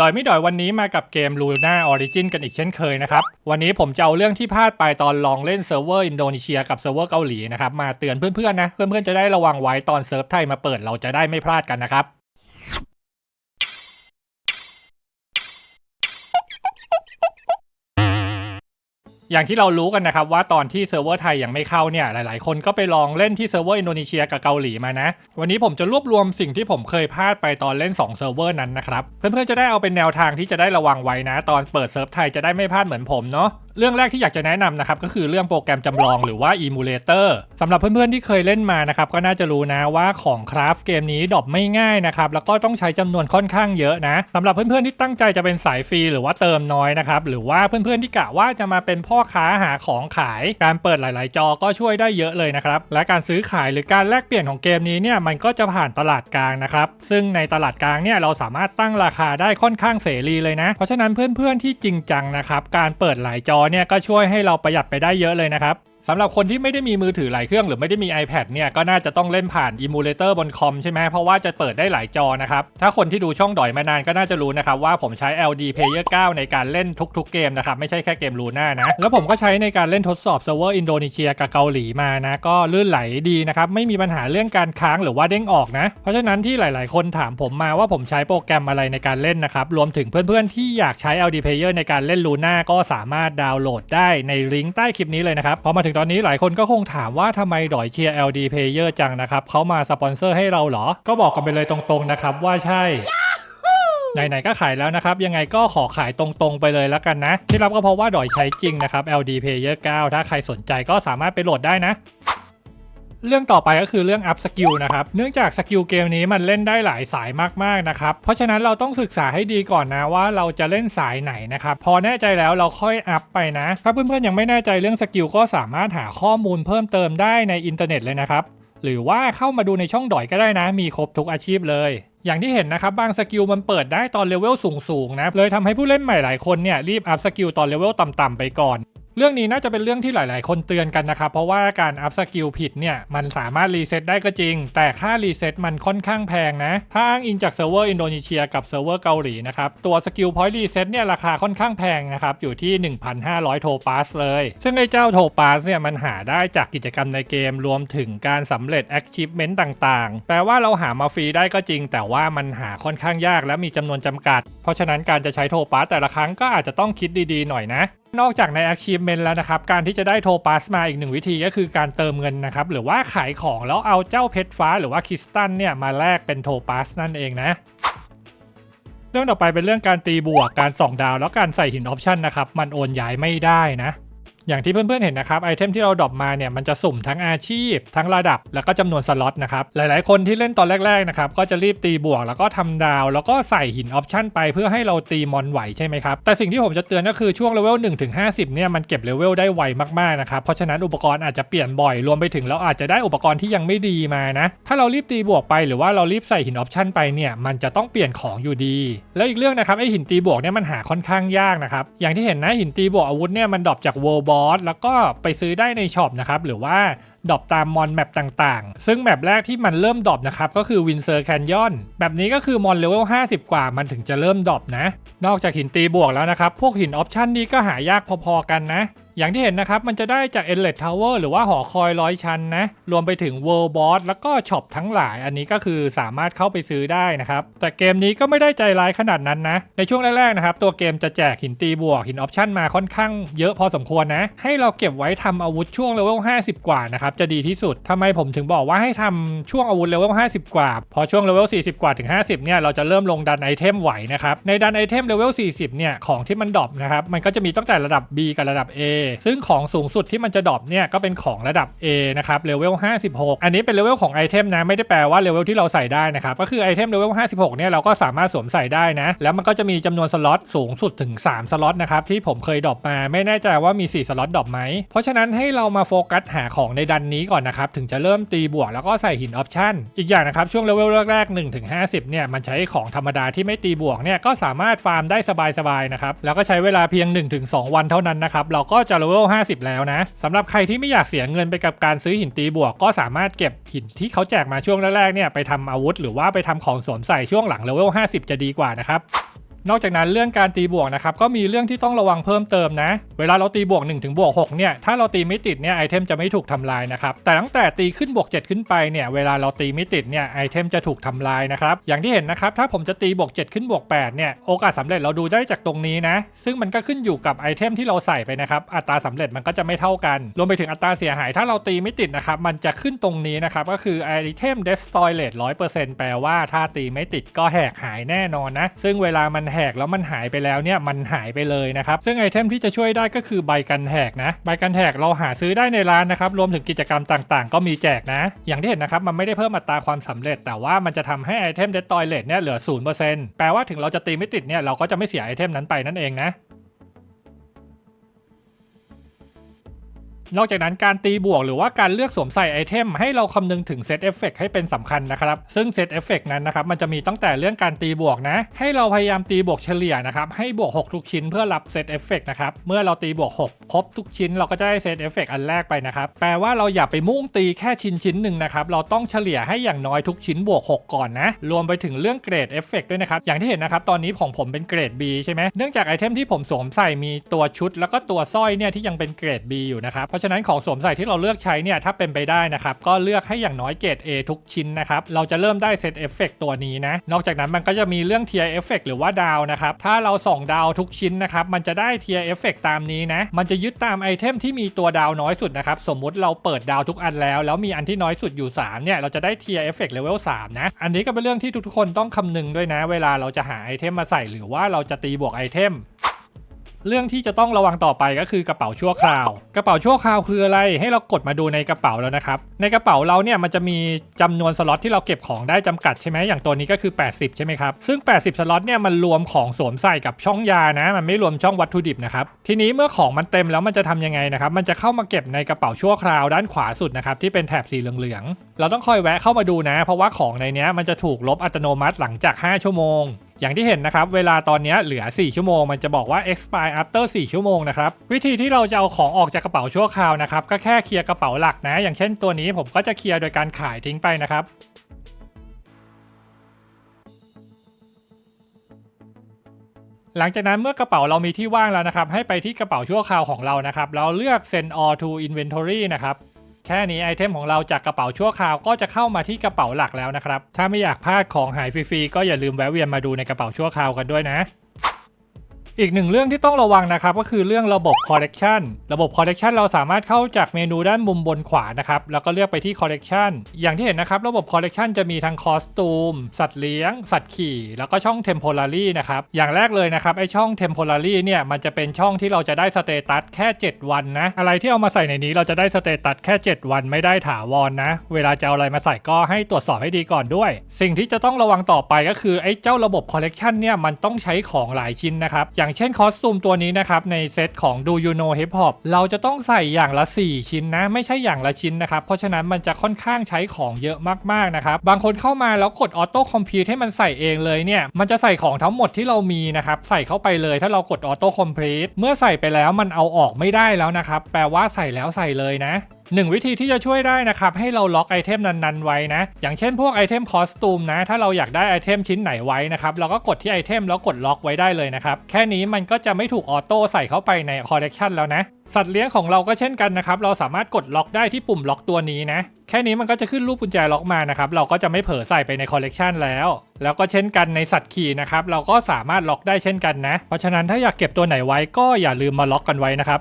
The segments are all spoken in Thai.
ดอยไม่ดอยวันนี้มากับเกม Luna Origin กันอีกเช่นเคยนะครับ วันนี้ผมจะเอาเรื่องที่พลาดไปตอนลองเล่นเซิร์ฟเวอร์อินโดนีเซียกับเซิร์ฟเวอร์เกาหลีนะครับ มาเตือนเพื่อนๆนะ เพื่อนๆจะได้ระวังไว้ตอนเซิร์ฟไทยมาเปิดเราจะได้ไม่พลาดกันนะครับ อย่างที่เรารู้กันนะครับว่าตอนที่เซิร์ฟเวอร์ไทยยังไม่เข้าเนี่ยหลายๆ คนก็ไปลองเล่นที่เซิร์ฟเวอร์อินโดนีเซียกับเกาหลีมานะ วันนี้ผมจะรวบรวมสิ่งที่ผมเคยพลาดไปตอนเล่น2เซิร์ฟเวอร์นั้นนะครับ เพื่อนๆจะได้เอาเป็นแนวทางที่จะได้ระวังไว้นะ ตอนเปิดเซิร์ฟไทยจะได้ไม่พลาดเหมือนผมเนาะ เรื่องแรกที่อยากจะแนะนำนะครับก็คือเรื่องโปรแกรมจำลองหรือว่า Emulator สำหรับเพื่อนๆที่เคยเล่นมานะครับก็น่าจะรู้นะว่าของคราฟเกมนี้ดรอปไม่ง่ายนะครับแล้วก็ต้องใช้จำนวนค่อนข้างเยอะนะสำหรับเพื่อนๆที่ตั้งใจจะเป็นสายฟรีหรือว่าเติมน้อยนะครับหรือว่าเพื่อนๆที่กะว่าจะมาเป็นพ่อค้าหาของขาย การเปิดหลาย ๆ จอก็ช่วยได้เยอะเลยนะครับและการซื้อขายหรือการแลกเปลี่ยนของเกมนี้เนี่ยมันก็จะผ่านตลาดกลางนะครับซึ่งในตลาดกลางเนี่ยเราสามารถตั้งราคาได้ค่อนข้างเสรีเลยนะ เพราะฉะนั้นเพื่อนๆที่จริงจังนะครับการเปิดหลายจอเนี่ยก็ช่วยให้เราประหยัดไปได้เยอะเลยนะครับ สำหรับคนที่ไม่ได้มีมือถือหลายเครื่องหรือไม่ได้มี iPad เนี่ยก็น่าจะต้องเล่นผ่าน Emulator บนคอมใช่ไหมเพราะว่าจะเปิดได้หลายจอนะครับ ถ้าคนที่ดูช่องดอยมานานก็น่าจะรู้นะครับว่าผมใช้ LD Player 9 ในการเล่นทุกๆเกมนะครับ ไม่ใช่แค่เกมลูน่านะ แล้วผมก็ใช้ในการเล่นทดสอบเซิร์ฟเวอร์อินโดนีเซียกับเกาหลีมานะ ก็ลื่นไหลดีนะครับ ไม่มีปัญหาเรื่องการค้างหรือว่าเด้งออกนะ เพราะฉะนั้นที่หลาย ๆ คนถามผมมาว่าผมใช้โปรแกรมอะไรในการเล่นนะครับรวมถึงเพื่อน ๆ ที่อยากใช้ LD Player ในการเล่นลูน่าก็สามารถดาวน์โหลดได้ในลิงก์ใต้คลิปนี้เลยนะครับพอมาถึงตอนนี้หลายคนก็คงถามว่าทำไมดอยเชียร์ LD Player จังนะครับเขามาสปอนเซอร์ให้เราเหรอ ก็บอกกันไปเลยตรงๆนะครับว่าใช่ไหนๆก็ขายแล้วนะครับ ยังไงก็ขอขายตรงๆไปเลยแล้วกันนะ ที่รับก็เพราะว่าดอยใช้จริงนะครับ LD Player 9 ถ้าใครสนใจก็สามารถไปโหลดได้นะ เรื่องต่อไปก็คือเรื่องอัพสกิลนะครับ เนื่องจากสกิลเกมนี้มันเล่นได้หลายสายมากๆนะครับ เพราะฉะนั้นเราต้องศึกษาให้ดีก่อนนะว่าเราจะเล่นสายไหนนะครับ พอแน่ใจแล้วเราค่อยอัพไปนะ ถ้าเพื่อนๆยังไม่แน่ใจเรื่องสกิลก็สามารถหาข้อมูลเพิ่มเติมได้ในอินเทอร์เน็ตเลยนะครับ หรือว่าเข้ามาดูในช่องดอยก็ได้นะ มีครบทุกอาชีพเลยอย่างที่เห็นนะครับบางสกิลมันเปิดได้ตอนเลเวลสูงๆนะเลยทำให้ผู้เล่นใหม่หลายคนเนี่ยรีบอัพสกิลตอนเลเวลต่ำๆไปก่อน เรื่องนี้น่าจะเป็นเรื่องที่หลาย ๆ คนเตือนกันนะครับ เพราะว่าการอัพสกิลผิดเนี่ย มันสามารถรีเซ็ตได้ก็จริง แต่ค่ารีเซ็ตมันค่อนข้างแพงนะ ถ้าอ้างอิงจากเซิร์ฟเวอร์อินโดนีเซียกับเซิร์ฟเวอร์เกาหลีนะครับ ตัวสกิลพอยต์รีเซ็ตเนี่ยราคาค่อนข้างแพงนะครับ อยู่ที่ 1,500 โทปาสเลย ซึ่งไอ้เจ้าโทปาสเนี่ยมันหาได้จากกิจกรรมในเกมรวมถึงการสำเร็จ achievement ต่าง ๆ แปลว่าเราหามาฟรีได้ก็จริง แต่ว่ามันหาค่อนข้างยากและมีจำนวนจำกัด เพราะฉะนั้นการจะใช้โทปาสแต่ละครั้งก็อาจจะต้องคิดดี ๆ หน่อยนะนอกจากใน achievement แล้วนะครับ การที่จะได้โทปัสมาอีกหนึ่งวิธีก็คือการเติมเงินนะครับ หรือว่าขายของแล้วเอาเจ้าเพชรฟ้าหรือว่าคริสตัลเนี่ยมาแลกเป็นโทปัสนั่นเองนะ เรื่องต่อไปเป็นเรื่องการตีบวกการส่องดาว แล้วการใส่หินออปชันนะครับ มันโอนย้ายไม่ได้นะ อย่างที่เพื่อนๆเห็นนะครับไอเทมที่เราดรอปมาเนี่ยมันจะสุ่มทั้งอาชีพ ทั้งระดับแล้วก็จำนวนสล็อตนะครับหลายๆคนที่เล่นตอนแรกๆนะครับก็จะรีบตีบวกแล้วก็ทำดาว แล้วก็ใส่หินออปชั่นไปเพื่อให้เราตีมอนไหวใช่ไหมครับแต่สิ่งที่ผมจะเตือนก็คือช่วงเลเวล1ถึง50เนี่ยมันเก็บเลเวลได้ไวมากๆนะครับเพราะฉะนั้นอุปกรณ์อาจจะเปลี่ยนบ่อยรวมไปถึงเราอาจจะได้อุปกรณ์ที่ยังไม่ดีมานะถ้าเรารีบตีบวกไปหรือว่าเรารีบใส่หินออปชั่นไปเนี่ยมันจะต้องเปลี่ยนของอยู่ดี แล้วอีกเรื่องนะครับไอหินตีบวกเนี่ยมันหาค่อนข้างยากนะครับอย่างที่เห็นนะหินตีบวกอาวุธเนี่ยมันดรอปจาก World อส แล้วก็ไปซื้อได้ในช็อปนะครับหรือว่าดรอปตามมอนแมปต่างๆ ซึ่งแมปแรกที่มันเริ่มดรอปนะครับ ก็คือวินเซอร์แคนยอนแบบนี้ก็คือมอนเลเวล 50 กว่ามันถึงจะเริ่มดรอปนะ นอกจากหินตีบวกแล้วนะครับ พวกหินออปชันนี้ก็หายากพอๆกันนะ อย่างที่เห็นนะครับ มันจะได้จาก e n l e t Tower หรือว่าหอคอยร้อยชั้นนะ รวมไปถึง World Boss แล้วก็ช็อปทั้งหลาย อันนี้ก็คือสามารถเข้าไปซื้อได้นะครับ แต่เกมนี้ก็ไม่ได้ใจร้ายขนาดนั้นนะ ในช่วงแรกๆนะครับ ตัวเกมจะแจกหินตีบวกหินออปชั่นมาค่อนข้างเยอะพอสมควรนะ ให้เราเก็บไว้ทำอาวุธช่วงเลเวล50 กว่านะครับ จะดีที่สุดทำไมผมถึงบอกว่าให้ทำช่วงอาวุธเลเวล50 กว่า พอช่วงเลเวล40 กว่าถึง 50 เนี่ย เราจะเริ่มลงดันไอเทมไหวนะครับ ในดันไอเทมเลเวล40 เนี่ย ของที่มันดรอปนะครับ มันก็จะมีตั้งแต่ระดับ B กับระดับ A ซึ่งของสูงสุดที่มันจะดรอปเนี่ยก็เป็นของระดับ A นะครับเลเวล56 อันนี้เป็นเลเวลของไอเทมนะไม่ได้แปลว่าเลเวลที่เราใส่ได้นะครับก็คือไอเทมเลเวล56เนี่ยเราก็สามารถสวมใส่ได้นะ แล้วมันก็จะมีจำนวนสล็อตสูงสุดถึง 3 สล็อตนะครับที่ผมเคยดรอปมาไม่แน่ใจว่ามี 4 สล็อตดรอปไหมเพราะฉะนั้นให้เรามาโฟกัสหาของในดันนี้ก่อนนะครับถึงจะเริ่มตีบวกแล้วก็ใส่หินออปชั่นอีกอย่างนะครับช่วงเลเวลแรกๆ1ถึง50เนี่ยมันใช้ของธรรมดาที่ไม่ตีบวกเนี่ยก็สามารถฟาร์มได้สบายๆนะครับแล้วก็ใช้เวลาเพียง 1-2 วันเท่านั้นนะครับเราก็จะเลเวล50 แล้วนะสำหรับใครที่ไม่อยากเสียเงินไปกับการซื้อหินตีบวก ก็สามารถเก็บหินที่เขาแจกมาช่วงแรกๆเนี่ยไปทำอาวุธ หรือว่าไปทำของสวมใส่ช่วงหลังเลเวล50 จะดีกว่านะครับนอกจากนั้นเรื่องการตีบวกนะครับก็มีเรื่องที่ต้องระวังเพิ่มเติมนะ เวลาเราตีบวก1ถึงบวก6เนี่ยถ้าเราตีไม่ติดเนี่ยไอเทมจะไม่ถูกทำลายนะครับแต่ตั้งแต่ตีขึ้นบวก 7 ขึ้นไปเนี่ยเวลาเราตีไม่ติดเนี่ยไอเทมจะถูกทำลายนะครับอย่างที่เห็นนะครับถ้าผมจะตีบวก 7 ขึ้นบวก8เนี่ยโอกาสสำเร็จเราดูได้จากตรงนี้นะซึ่งมันก็ขึ้นอยู่กับไอเทมที่เราใส่ไปนะครับอัตราสำเร็จมันก็จะไม่เท่ากัน รวมไปถึงอัตราเสียหายถ้าเราตีไม่ติดนะครับมันจะขึ้นตรงนี้นะครับก็คือไอเทม destroy rate 100%แปลว่าถ้าตีไม่ติดก็แหกหายแน่นอนนะซึ่งเวลามันแหกแล้วมันหายไปแล้วเนี่ยมันหายไปเลยนะครับซึ่งไอเทมที่จะช่วยได้ก็คือใบกันแหกนะใบกันแหกเราหาซื้อได้ในร้านนะครับรวมถึงกิจกรรมต่างๆ ก็มีแจกนะ อย่างที่เห็นนะครับมันไม่ได้เพิ่มอัตราความสำเร็จ แต่ว่ามันจะทำให้ไอเทมเดตตอยเลตเนี่ยเหลือ0%แปลว่าถึงเราจะตีไม่ติดเนี่ยเราก็จะไม่เสียไอเทมนั้นไปนั่นเองนะ นอกจากนั้นการตีบวกหรือว่าการเลือกสวมใส่ไอเทมให้เราคำนึงถึงเซตเอฟเฟกให้เป็นสำคัญนะครับ ซึ่งเซตเอฟเฟกนั้นนะครับมันจะมีตั้งแต่เรื่องการตีบวกนะ ให้เราพยายามตีบวกเฉลี่ยนะครับให้บวก 6 ทุกชิ้นเพื่อรับเซตเอฟเฟกนะครับเมื่อเราตีบวก 6 ครบทุกชิ้น เราก็จะได้เซตเอฟเฟกอันแรกไปนะครับแปลว่าเราอย่าไปมุ่งตีแค่ชิ้นชิ้นหนึ่งนะครับเราต้องเฉลี่ยให้อย่างน้อยทุกชิ้นบวก 6 ก่อนนะรวมไปถึงเรื่องเกรดเอฟเฟกด้วยนะครับอย่างที่เห็นนะครับตอนนี้ของผมเป็นเกรด B ใช่ไหมเนื่องจากไอเทมที่ผมสวมใส่มีตัวชุด แล้วก็ตัวสร้อยเนี่ยที่ยังเป็นเกรด B อยู่นะครับราะฉะนั้นของสวมใส่ที่เราเลือกใช้เนี่ยถ้าเป็นไปได้นะครับก็เลือกให้อย่างน้อยเกรด A ทุกชิ้นนะครับเราจะเริ่มได้เซตเอฟเฟกตัวนี้นะนอกจากนั้นมันก็จะมีเรื่องเทียเอฟเฟกหรือว่าดาวนะครับถ้าเราส่องดาวทุกชิ้นนะครับมันจะได้เทียเอฟเฟกตามนี้นะมันจะยึดตามไอเทมที่มีตัวดาวน้อยสุดนะครับสมมุติเราเปิดดาวทุกอันแล้ว แล้วมีอันที่น้อยสุดอยู่ 3เนี่ยเราจะได้เทียเอฟเฟกเลเวล3นะอันนี้ก็เป็นเรื่องที่ทุกๆคนต้องคำนึงด้วยนะ เวลาเราจะหาไอเทมมาใส่หรือว่าเราจะตีบวกไอเทม เรื่องที่จะต้องระวังต่อไปก็คือกระเป๋าชั่วคราว กระเป๋าชั่วคราวคืออะไร ให้เรากดมาดูในกระเป๋าแล้วนะครับ ในกระเป๋าเราเนี่ยมันจะมีจำนวนสล็อตที่เราเก็บของได้จำกัดใช่ไหมอย่างตัวนี้ก็คือ 80 ใช่ไหมครับ ซึ่ง 80 สล็อตเนี่ยมันรวมของสวมใส่กับช่องยานะ มันไม่รวมช่องวัตถุดิบนะครับ ทีนี้เมื่อของมันเต็มแล้วมันจะทำยังไงนะครับ มันจะเข้ามาเก็บในกระเป๋าชั่วคราวด้านขวาสุดนะครับที่เป็นแถบสีเหลืองๆ เราต้องคอยแวะเข้ามาดูนะ เพราะว่าของในนี้มันจะถูกลบอัตโนมัติหลังจาก 5 ชั่วโมง อย่างที่เห็นนะครับ เวลาตอนนี้เหลือ 4 ชั่วโมง มันจะบอกว่า expire after 4 ชั่วโมงนะครับ วิธีที่เราจะเอาของออกจากกระเป๋าชั่วคราวนะครับ ก็แค่เคลียร์กระเป๋าหลักนะ อย่างเช่นตัวนี้ผมก็จะเคลียร์โดยการขายทิ้งไปนะครับหลังจากนั้นเมื่อกระเป๋าเรามีที่ว่างแล้วนะครับ ให้ไปที่กระเป๋าชั่วคราวของเรานะครับแล้วเลือก send all to inventory นะครับ แค่นี้ไอเทมของเราจากกระเป๋าชั่วคราวก็จะเข้ามาที่กระเป๋าหลักแล้วนะครับ ถ้าไม่อยากพลาดของหายฟรีๆก็อย่าลืมแวะเวียนมาดูในกระเป๋าชั่วคราวกันด้วยนะ อีกหนึ่งเรื่องที่ต้องระวังนะครับก็คือเรื่องระบบ collection ระบบ collection เราสามารถเข้าจากเมนูด้านมุมบนขวานะครับแล้วก็เลือกไปที่ collection อย่างที่เห็นนะครับระบบ collection จะมีทั้งคอสตูมสัตว์เลี้ยง สัตว์ขี่ แล้วก็ช่อง temporary นะครับอย่างแรกเลยนะครับไอช่อง temporary เนี่ยมันจะเป็นช่องที่เราจะได้สเตตัสแค่ 7 วันนะอะไรที่เอามาใส่ในนี้เราจะได้สเตตัสแค่ 7 วันไม่ได้ถาวรนะเวลาจะเอาอะไรมาใส่ก็ให้ตรวจสอบให้ดีก่อนด้วย สิ่งที่จะต้องระวังต่อไปก็คือไอ้เจ้าระบบ collection เนี่ยมันต้องใช้ของหลายชิ้นนะครับอย่างางเช่นคอสตูมตัวนี้นะครับ ในเซตของ Do You Know Hip Hop เราจะต้องใส่อย่างละ 4 ชิ้นนะ ไม่ใช่อย่างละชิ้นนะครับ เพราะฉะนั้นมันจะค่อนข้างใช้ของเยอะมากๆนะครับ บางคนเข้ามาแล้วกดออโต้คอมพิวให้มันใส่เองเลยเนี่ย มันจะใส่ของทั้งหมดที่เรามีนะครับ ใส่เข้าไปเลยถ้าเรากดออโต้คอมพลีทเมื่อใส่ไปแล้วมันเอาออกไม่ได้แล้วนะครับ แปลว่าใส่แล้วใส่เลยนะ หนึ่งวิธีที่จะช่วยได้นะครับ ให้เราล็อกไอเทมนั้นๆไว้นะ อย่างเช่นพวกไอเทมคอสตูมนะ ถ้าเราอยากได้ไอเทมชิ้นไหนไว้นะครับ เราก็กดที่ไอเทมแล้วกดล็อกไว้ได้เลยนะครับ แค่นี้มันก็จะไม่ถูกออโต้ใส่เข้าไปในคอลเลกชันแล้วนะสัตว์เลี้ยงของเราก็เช่นกันนะครับ เราสามารถกดล็อกได้ที่ปุ่มล็อกตัวนี้นะ แค่นี้มันก็จะขึ้นรูปกุญแจล็อกมานะครับ เราก็จะไม่เผลอใส่ไปในคอลเลกชันแล้ว แล้วก็เช่นกันในสัตว์ขี่นะครับ เราก็สามารถล็อกได้เช่นกันนะ เพราะฉะนั้นถ้าอยากเก็บตัวไหนไว้ก็อย่าลืมมาล็อกกันไว้นะครับ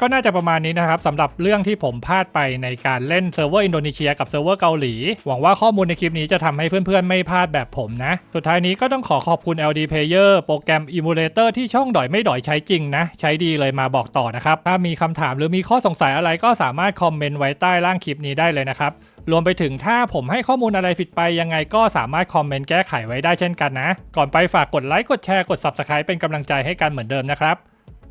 ก็น่าจะประมาณนี้นะครับสำหรับเรื่องที่ผมพลาดไปในการเล่นเซิร์ฟเวอร์อินโดนีเซียกับเซิร์ฟเวอร์เกาหลี หวังว่าข้อมูลในคลิปนี้จะทำให้เพื่อนๆ ไม่พลาดแบบผมนะ สุดท้ายนี้ก็ต้องขอขอบคุณ LD Player โปรแกรม Emulator ที่ช่องดอยไม่ดอยใช้จริงนะ ใช้ดีเลยมาบอกต่อนะครับ ถ้ามีคำถามหรือมีข้อสงสัยอะไรก็สามารถคอมเมนต์ไว้ใต้ล่างคลิปนี้ได้เลยนะครับรวมไปถึงถ้าผมให้ข้อมูลอะไรผิดไปยังไงก็สามารถคอมเมนต์แก้ไขไว้ได้เช่นกันนะ ก่อนไปฝากกดไลค์กดแชร์กด Subscribe เป็นกำลังใจให้กันเหมือนเดิมนะครับ